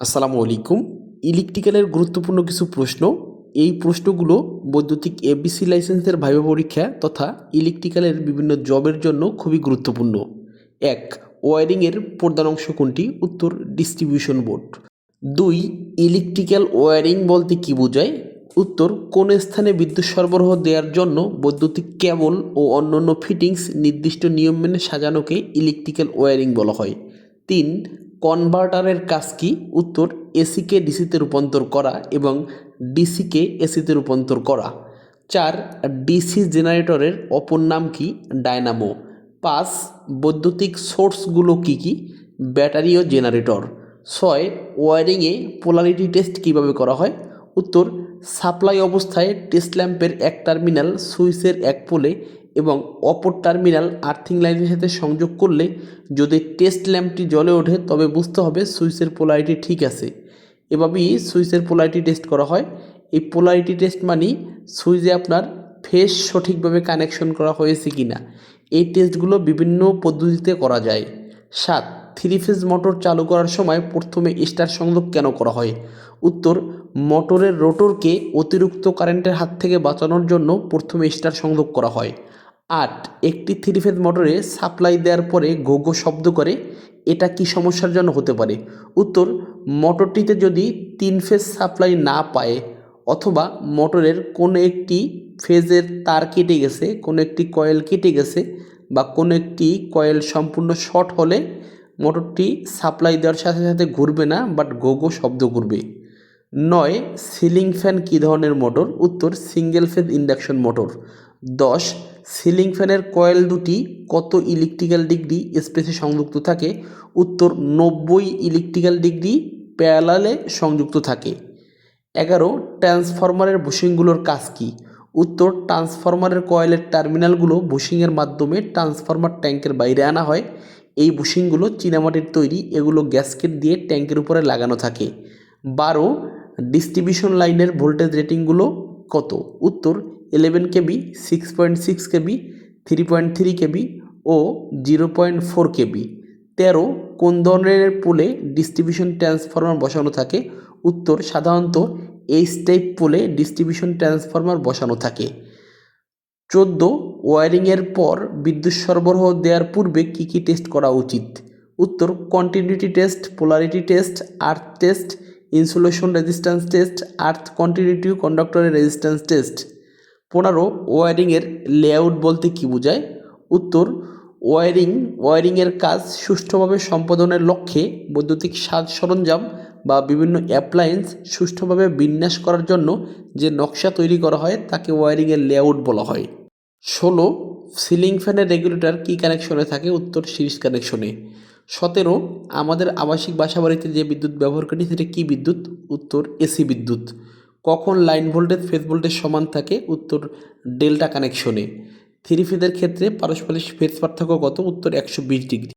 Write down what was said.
আসসালামু আলাইকুম। ইলেকট্রিক্যালের গুরুত্বপূর্ণ কিছু প্রশ্ন। এই প্রশ্নগুলো বৈদ্যুতিক এবিসি লাইসেন্সের ভাইবা পরীক্ষা তথা ইলেকট্রিক্যালের বিভিন্ন জবের জন্য খুবই গুরুত্বপূর্ণ। এক, ওয়ারিংয়ের প্রধান অংশ কোনটি? উত্তর, ডিস্ট্রিবিউশন বোর্ড। দুই, ইলেকট্রিক্যাল ওয়ারিং বলতে কী বোঝায়? উত্তর, কোন স্থানে বিদ্যুৎ সরবরাহ দেওয়ার জন্য বৈদ্যুতিক কেবল ও অন্যান্য ফিটিংস নির্দিষ্ট নিয়ম মেনে সাজানোকে ইলেকট্রিক্যাল ওয়ারিং বলা হয়। তিন কনভার্টারের কাজ কি? উত্তর এসিকে ডিসিতে রূপান্তর করা এবং ডিসিকে এসিতে রূপান্তর করা। চার ডিসি জেনারেটরের অপর নাম কি? ডায়নামো পাঁচ, বৈদ্যুতিক সোর্সগুলো কি কি? ব্যাটারি ও জেনারেটর। ছয়, ওয়ারিংয়ে পোলারিটি টেস্ট কীভাবে করা হয়? উত্তর, সাপ্লাই অবস্থায় টেস্ট ল্যাম্পের এক টার্মিনাল সুইচের এক পোলে এবং অপর টার্মিনাল আর্থিং লাইনের সাথে সংযোগ করলে যদি টেস্ট ল্যাম্পটি জ্বলে ওঠে, তবে বুঝতে হবে সুইচের পোলারিটি ঠিক আছে। এভাবেই সুইচের পোলারিটি টেস্ট করা হয়। এই পোলারিটি টেস্ট মানে সুইচে আপনার ফেস সঠিকভাবে কানেকশন করা হয়েছে কি না এই টেস্টগুলো বিভিন্ন পদ্ধতিতে করা যায়। সাত থ্রি ফেজ মোটর চালু করার সময় প্রথমে স্টার সংযোগ কেন করা হয়? উত্তর, মোটরের রোটরকে অতিরিক্ত কারেন্টের হাত থেকে বাঁচানোর জন্য প্রথমে স্টার সংযোগ করা হয়। আট, একটি থ্রি ফেজ মোটরে সাপ্লাই দেওয়ার পরে গো শব্দ করে, এটা কি সমস্যার জন্য হতে পারে? উত্তর, মোটরটিতে যদি তিন ফেজ সাপ্লাই না পায় অথবা মোটরের কোনো একটি ফেজের তার কেটে গেছে, কোনো একটি কয়েল কেটে গেছে বা কোনো একটি কয়েল সম্পূর্ণ শর্ট হলে মোটরটি সাপ্লাই দেওয়ার সাথে সাথে ঘুরবে না বাট গো গো শব্দ করবে নয় সিলিং ফ্যান কী ধরনের মোটর? উত্তর সিঙ্গেল ফেজ ইন্ডাকশন মোটর দশ সিলিং ফ্যানের কয়েল দুটি কত ইলেকট্রিক্যাল ডিগ্রি স্পেসে সংযুক্ত থাকে? উত্তর, নব্বই ইলেকট্রিক্যাল ডিগ্রি প্যারালালে সংযুক্ত থাকে। এগারো ট্রান্সফরমারের বুশিংগুলোর কাজ কী? উত্তর ট্রান্সফরমারের কয়েলের টার্মিনালগুলো বুশিংয়ের মাধ্যমে ট্রান্সফরমার ট্যাঙ্কের বাইরে আনা হয়। এই বুশিংগুলো চীনামাটির তৈরি, এগুলো গ্যাসকেট দিয়ে ট্যাঙ্কের উপরে লাগানো থাকে। বারো ডিস্ট্রিবিউশন লাইনের ভোল্টেজ রেটিংগুলো কত? উত্তর eleven KV six point six KV three point three KV ও জিরো পয়েন্ট ফোর কেবি। তেরো, কোন ধরনের পোলে ডিস্ট্রিবিউশন ট্রান্সফরমার বসানো থাকে? উত্তর, সাধারণত এইচ টাইপ পোলে ডিস্ট্রিবিউশন ট্রান্সফরমার বসানো থাকে। চোদ্দ ওয়ারিংয়ের পর বিদ্যুৎ সরবরাহ দেওয়ার পূর্বে কী কী টেস্ট করা উচিত? উত্তর continuity test polarity test earth test insulation resistance test earth continuity কন্ডাক্টরের resistance test পনেরো, ওয়ারিংয়ের লেআউট বলতে কী বোঝায়? উত্তর, ওয়ারিং, ওয়ারিংয়ের কাজ সুষ্ঠুভাবে সম্পাদনের লক্ষ্যে বৈদ্যুতিক সাজ সরঞ্জাম বা বিভিন্ন অ্যাপ্লায়েন্স সুষ্ঠুভাবে বিন্যাস করার জন্য যে নকশা তৈরি করা হয় তাকে ওয়ারিংয়ের লেআউট বলা হয়। ষোলো, সিলিং ফ্যানের রেগুলেটর কি কানেকশনে থাকে? উত্তর, সিরিজ কানেকশনে। সতেরো, আমাদের আবাসিক বাসাবাড়িতে যে বিদ্যুৎ ব্যবহার করি, সেটা কী বিদ্যুৎ? উত্তর, এসি বিদ্যুৎ। কখন লাইন ভোল্টেজ, ফেজ ভোল্টেজ সমান থাকে? উত্তর, ডেল্টা কানেকশনে। থ্রি ফেজের ক্ষেত্রে পারস্পরিক ফেজ পার্থক্য কত? উত্তর, একশো বিশ ডিগ্রি।